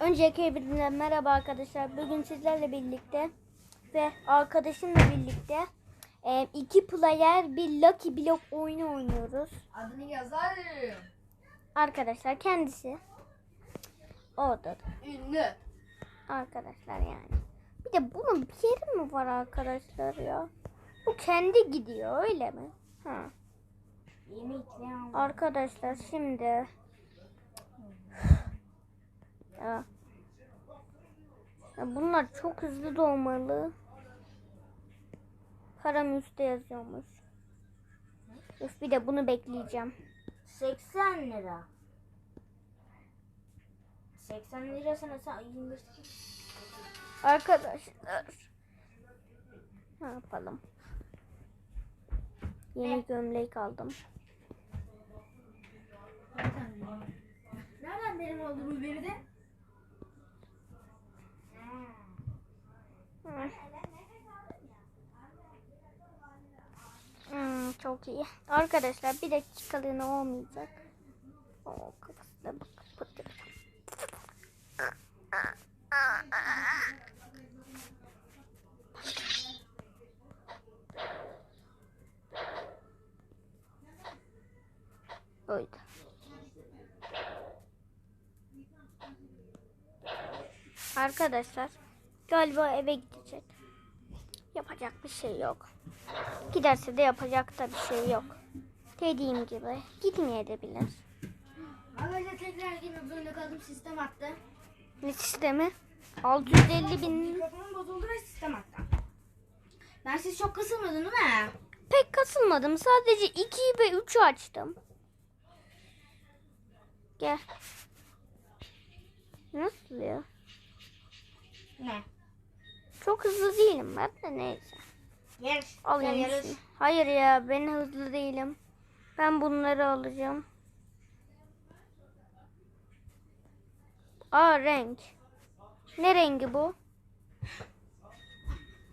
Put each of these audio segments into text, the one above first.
Önceki hepinize merhaba arkadaşlar. Bugün sizlerle birlikte ve arkadaşımla birlikte e, iki player bir Lucky Block oyunu oynuyoruz. Adını yazarım. Arkadaşlar kendisi orada Ünlü. arkadaşlar yani. Bir de bunun bir yeri mi var arkadaşlar ya? Bu kendi gidiyor öyle mi? Ha. Arkadaşlar şimdi ya. Ya bunlar çok hızlı doğmalı. Param üstte yazıyormuş. Üf bir de bunu bekleyeceğim. 80 lira. 80 lira sana sen 25 Arkadaşlar. Ne yapalım? Yeni gömlek aldım. Nereden benim oldu bu biri de? Hı. Hmm, çok iyi. Arkadaşlar bir dakikalığına olmayacak. Oo, kafasına bak. Arkadaşlar galiba eve gidecek. Yapacak bir şey yok. Giderse de yapacak da bir şey yok. Dediğim gibi gitmeyebilir. Arkadaşlar tekrar girmek zorunda kaldım sistem attı. Ne sistemi? 650 bin. Mikrofonum bozuldu ve sistem attı. Ben siz çok kasılmadın değil mi? Pek kasılmadım. Sadece 2 ve 3'ü açtım. Gel. Nasıl ya? Ne? Çok hızlı değilim ben de neyse. Yarış. Alayım yarış. Hayır ya ben hızlı değilim. Ben bunları alacağım. Aa renk. Ne rengi bu?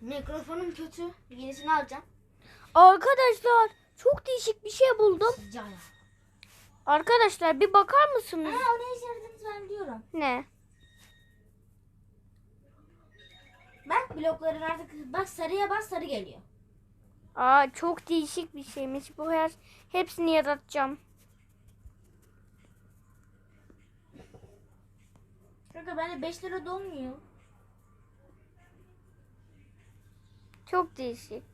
Mikrofonum kötü. Yenisini alacağım. Arkadaşlar çok değişik bir şey buldum. Cana. Arkadaşlar bir bakar mısınız? Ha o ne işe yaradığını ben biliyorum. Ne? Bak blokların artık bak sarıya bas sarı geliyor. Aa çok değişik bir şeymiş. Bu her hepsini yaratacağım. Kanka bende 5 lira dolmuyor. Çok değişik.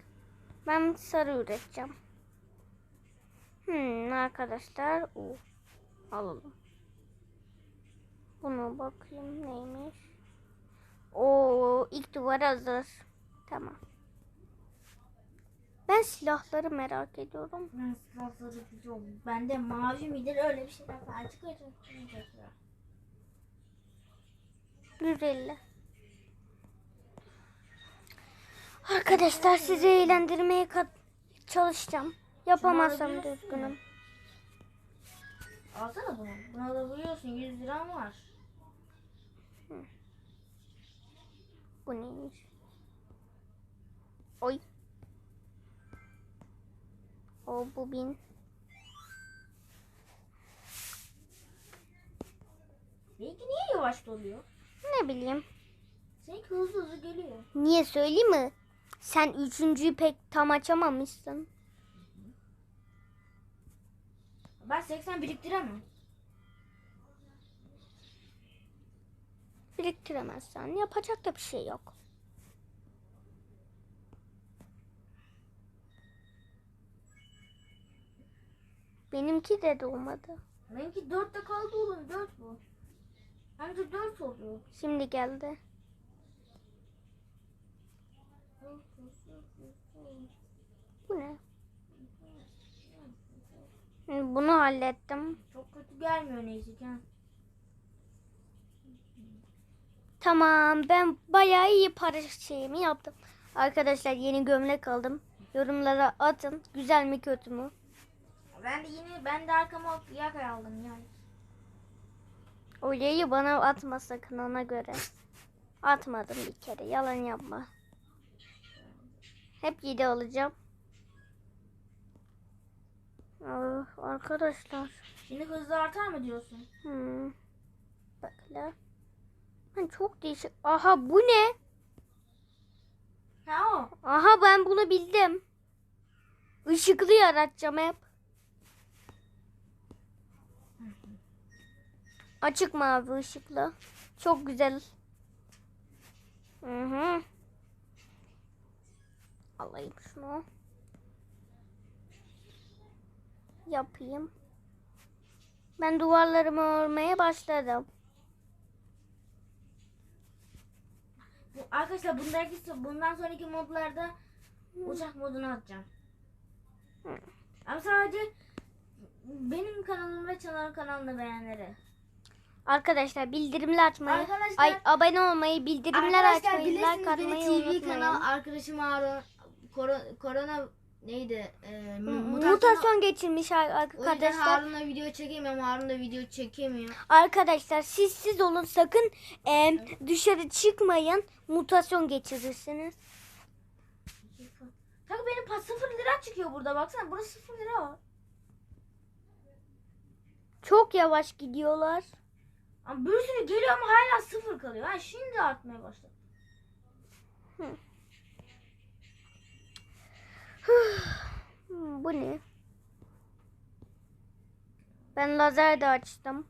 Ben sarı üreteceğim. Hmm, arkadaşlar. Oo. Alalım. Bunu bakayım neymiş. Oo, ilk duvar hazır. Tamam. Ben silahları merak ediyorum. Ben silahları oldu. Bende mavi midir öyle bir şeyler falan çıkacak. 150. Arkadaşlar sizi eğlendirmeye çalışacağım. Yapamazsam Şunu alabiliyorsun üzgünüm. Alsana bunu. Buna da buluyorsun 100 liram var. Bu neymiş? Oy. O bu bin. Belki niye yavaş doluyor? Ne bileyim. Seninki hızlı hızlı geliyor. Niye söyleyeyim mi? Sen üçüncüyü pek tam açamamışsın. Ben 80 biriktiremem. Biriktiremezsen yapacak da bir şey yok. Benimki de dolmadı. Benimki 4'te kaldı oğlum 4 bu. Hem de 4 oluyor. Şimdi geldi. Bu ne? Bunu hallettim. Çok kötü gelmiyor neyse ki. ha. Tamam ben bayağı iyi para şeyimi yaptım. Arkadaşlar yeni gömlek aldım. Yorumlara atın. Güzel mi kötü mü? Ben de yine ben de arkama yakay aldım yani. O yayı bana atma sakın ona göre. Atmadım bir kere. Yalan yapma. Hep 7 alacağım. Ah, arkadaşlar. Şimdi hızlı artar mı diyorsun? Hmm. Bakla. Lan çok değişik. Aha bu ne? Ha o. Aha ben bunu bildim. Işıklı yaratacağım hep. Açık mavi ışıklı. Çok güzel. Hı hı. Alayım şunu. Yapayım. Ben duvarlarımı örmeye başladım. Arkadaşlar bundaki, bundan sonraki modlarda uçak modunu atacağım. Ama sadece benim kanalım ve Çınar'ın kanalını beğenleri. Arkadaşlar bildirimler açmayı, Arkadaşlar- ay abone olmayı, bildirimler açmayı, like atmayı TV unutmayın. kanal arkadaşım Harun koro- korona neydi? Mu- mutasyon. Mutasyon geçirmiş ar- O yüzden arkadaşlar. Harun'la video çekemiyorum. Harun da video çekemiyor. Arkadaşlar siz siz olun sakın e, dışarı çıkmayın. Mutasyon geçirirsiniz. Kanka benim pas 0 lira çıkıyor burada baksana. Burası 0 lira var. Çok yavaş gidiyorlar. Ama bir sürü geliyor ama hala 0 kalıyor. Ha şimdi artmaya başladı. Hmm, bu ne? Ben lazer de açtım.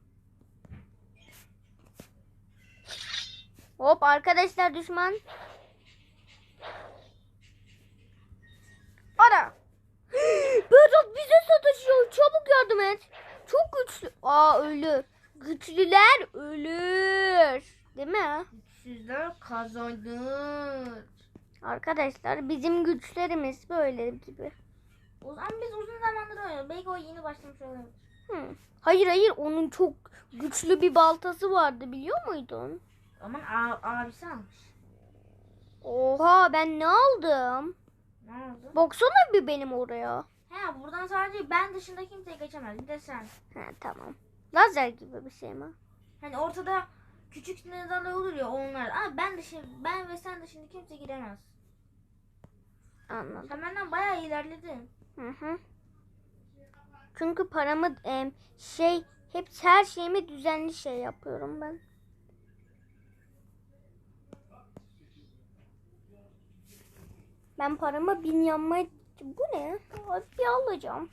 Hop arkadaşlar düşman. Ara. Berat bize sataşıyor. Çabuk yardım et. Çok güçlü. Aa ölür. Güçlüler ölür. Değil mi? Sizler kazandı. Arkadaşlar bizim güçlerimiz böyle gibi. O zaman biz uzun zamandır oynuyoruz. Belki o yeni başlamış olabilir. Hı. Hayır hayır onun çok güçlü bir baltası vardı biliyor muydun? Aman abisi almış. Oha ben ne aldım? Ne oldu? Baksana bir benim oraya. He buradan sadece ben dışında kimse geçemez. Bir de sen. Ha tamam. Lazer gibi bir şey mi? Hani ortada küçük nezalar olur ya onlar. Ama ben dışı ben ve sen dışında kimse giremez. Anladım. Sen benden bayağı ilerledin. Hı hı. Çünkü paramı em, şey hep her şeyimi düzenli şey yapıyorum ben. Ben paramı bin yanmaya... Bu ne? Bir alacağım.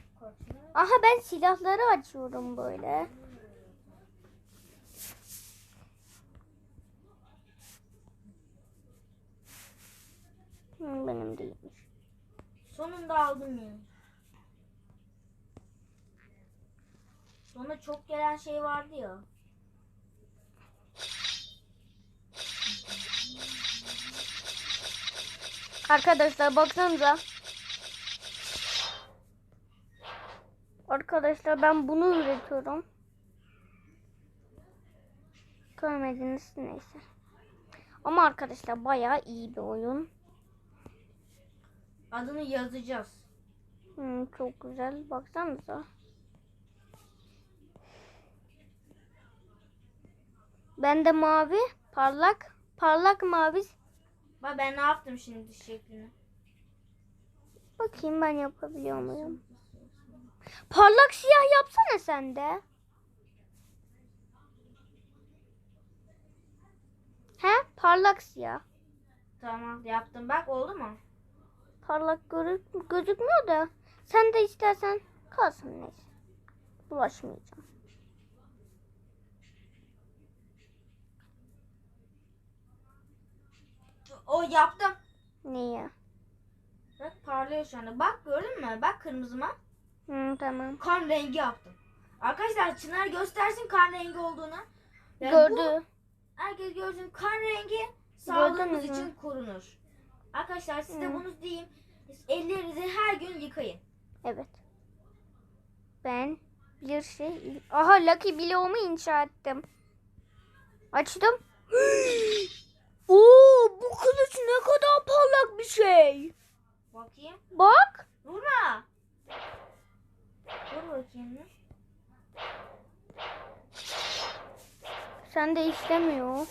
Aha ben silahları açıyorum böyle. Hı, benim değilmiş. Sonunda aldım ya. Sonra çok gelen şey vardı ya. Arkadaşlar baksanıza. Arkadaşlar ben bunu üretiyorum. Görmediniz neyse. Ama arkadaşlar bayağı iyi bir oyun. Adını yazacağız. Hmm, çok güzel. Baksanıza. Ben de mavi, parlak, parlak mavi. Bak ben ne yaptım şimdi şeklini. Bakayım ben yapabiliyor muyum? Parlak siyah yapsana sen de. He? Parlak siyah. Tamam yaptım. Bak oldu mu? Parlak görü- gözükmüyor da. Sen de istersen kalsın neyse. Bulaşmayacağım. O yaptım. Niye? Bak parlıyor şu anda. Bak gördün mü? Bak kırmızıma. Hı, tamam. Kan rengi yaptım. Arkadaşlar Çınar göstersin kan rengi olduğunu. Yani bu Gördü. herkes görsün kan rengi sağlığımız için korunur. Arkadaşlar size Hı. bunu diyeyim. Ellerinizi her gün yıkayın. Evet. Ben bir şey... Aha Lucky bloğumu inşa ettim. Açtım. Oo, bu kılıç ne kadar parlak bir şey. Bakayım. Bak. Vurma. Vur bakayım. Sen de işlemiyor.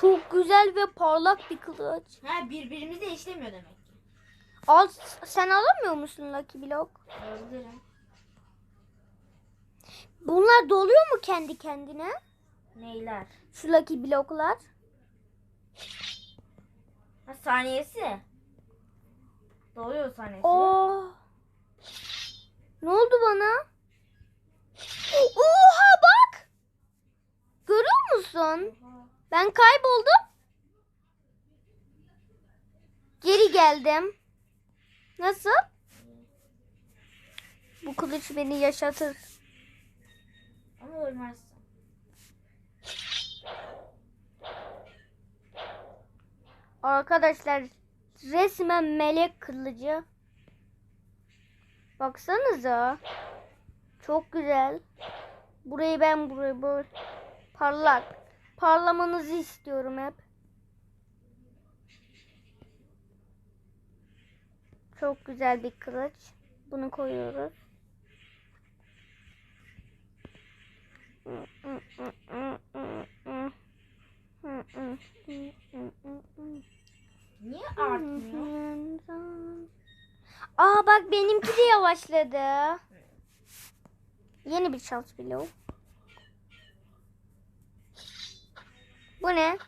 Çok güzel ve parlak bir kılıç. Ha birbirimize işlemiyor demek. Al, sen alamıyor musun Lucky Block? Alabilirim. Bunlar doluyor mu kendi kendine? Neyler? Şu Lucky bloklar. Ha saniyesi. Doluyor saniyesi. Oo. Ne oldu bana? Oha bak. Görüyor musun? Ben kayboldum. Geri geldim. Nasıl? Bu kılıç beni yaşatır. Ama ölmezsin. Arkadaşlar resmen melek kılıcı. Baksanıza. Çok güzel. Burayı ben burayı böyle parlak. Parlamanızı istiyorum hep. Çok güzel bir kılıç. Bunu koyuyoruz. Niye artmıyor? Aa bak benimki de yavaşladı. Yeni bir şans bloğu. Bu ne?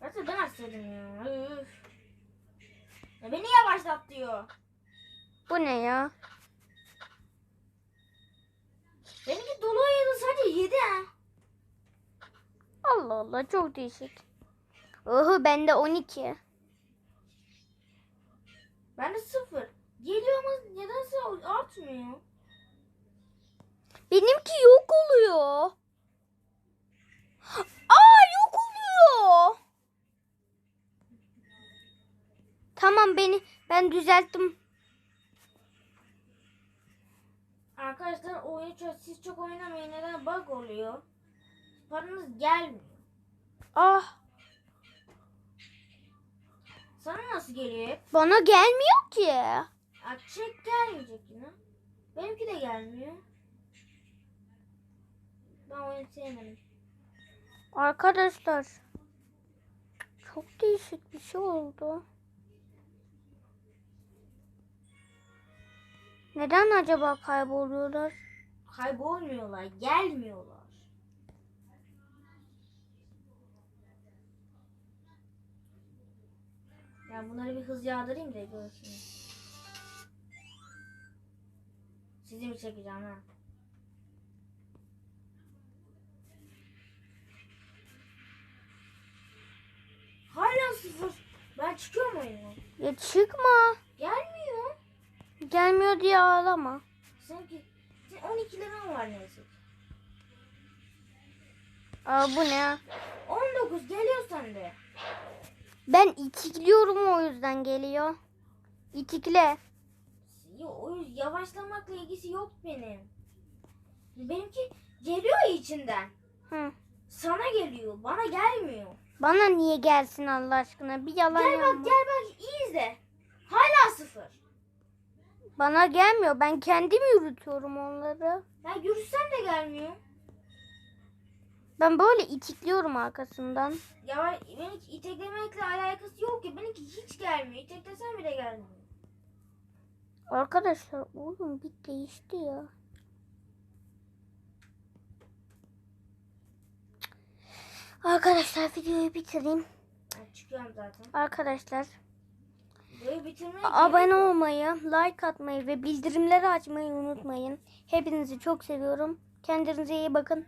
Zaten ben açsaydım ya. Üf. Ya beni yavaşlat diyor. Bu ne ya? Benimki dolu yedi sadece yedi ha. Allah Allah çok değişik. Oho bende 12. Bende sıfır. Geliyor ama nedense artmıyor. Benimki yok oluyor. Aa yok oluyor. Tamam beni ben düzelttim. Arkadaşlar oyunu çok, siz çok oynamayın neden bug oluyor. Paranız gelmiyor. Ah Sana nasıl geliyor bana gelmiyor ki. Aa, çek gelmeyecek yine. Benimki de gelmiyor. Ben oyunu sevmedim. Arkadaşlar çok değişik bir şey oldu. Neden acaba kayboluyorlar? Kaybolmuyorlar, gelmiyorlar. Ya bunları bir hız yağdırayım da görsünüz. Sizi mi çekeceğim ha? Hala sıfır. Ben çıkıyorum oyundan. Ya çıkma. Gelmiyor. Gelmiyor diye ağlama. Sanki senin 12 liran var neyse. Aa bu ne? 19 geliyor sende. Ben itikliyorum o yüzden geliyor. İtikle. Yavaşlamakla ilgisi yok benim. Benimki geliyor içinden. Hı. Sana geliyor, bana gelmiyor. Bana niye gelsin Allah aşkına? Bir yalan Gel yapma. bak, gel bak, iyi izle. Hala sıfır. Bana gelmiyor. Ben kendim yürütüyorum onları. Ya yürüsem de gelmiyor. Ben böyle itikliyorum arkasından. Ya benimki iteklemekle alakası yok ki. Benimki hiç gelmiyor. İteklesem bile gelmiyor. Arkadaşlar oğlum bir değişti ya. Arkadaşlar videoyu bitireyim. Ben çıkıyorum zaten. Arkadaşlar abone olmayı, like atmayı ve bildirimleri açmayı unutmayın. Hepinizi çok seviyorum. Kendinize iyi bakın.